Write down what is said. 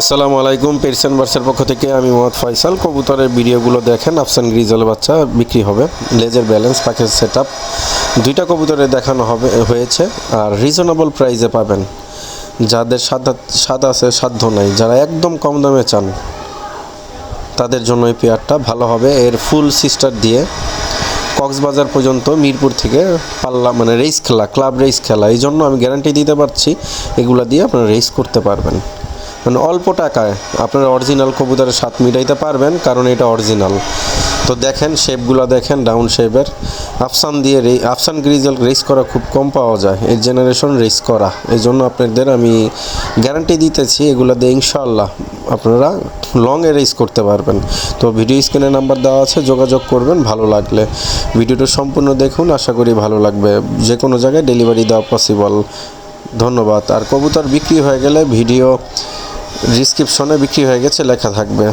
আসসালামু আলাইকুম পেরসেন বার্সের পক্ষ থেকে আমি মোহাম্মদ ফয়সাল। কবুতরের ভিডিওগুলো দেখেন, আফসান গ্রিজল বাচ্চা বিক্রি হবে। লেজের ব্যালেন্স, পাখির সেট আপ দুইটা কবুতরে দেখানো হবে, হয়েছে। আর রিজনেবল প্রাইসে পাবেন। যাদের স্বাদ স্বাদ আছে, সাধ্য নাই। যারা একদম কম দামে চান, তাদের জন্য এই পেয়ারটা ভালো হবে। এর ফুল সিস্টার দিয়ে কক্সবাজার পর্যন্ত, মিরপুর থেকে পাল্লা মানে রেস খেলা ক্লাব রেস খেলা এই জন্য আমি গ্যারান্টি দিতে পারছি, এগুলা দিয়ে আপনারা রেস করতে পারবেন। মানে অল্প টাকায় আপনারা অরিজিনাল কবুতরের স্বাদ মিটাইতে পারবেন, কারণ এটা অরিজিনাল তো দেখেন শেপগুলো দেখেন ডাউন শেপের আফসান দিয়ে রে আফসান গ্রিজেল রেস করা খুব কম পাওয়া যায় এই জেনারেশন রেস করা। এই জন্য আপনাদের আমি গ্যারান্টি দিতেছি, এগুলো দিয়ে ইনশাল্লাহ আপনারা লংয়ে রেস করতে পারবেন। তো ভিডিও স্ক্রিনে নাম্বার দেওয়া আছে, যোগাযোগ করবেন, ভালো লাগলে। ভিডিওটা সম্পূর্ণ দেখুন, আশা করি ভালো লাগবে। যে কোনো জায়গায় ডেলিভারি দেওয়া পসিবল ধন্যবাদ। আর কবুতর বিক্রি হয়ে গেলে ভিডিও ডিসক্রিপশনে বিক্রি হয়ে গেছে লেখা থাকবে।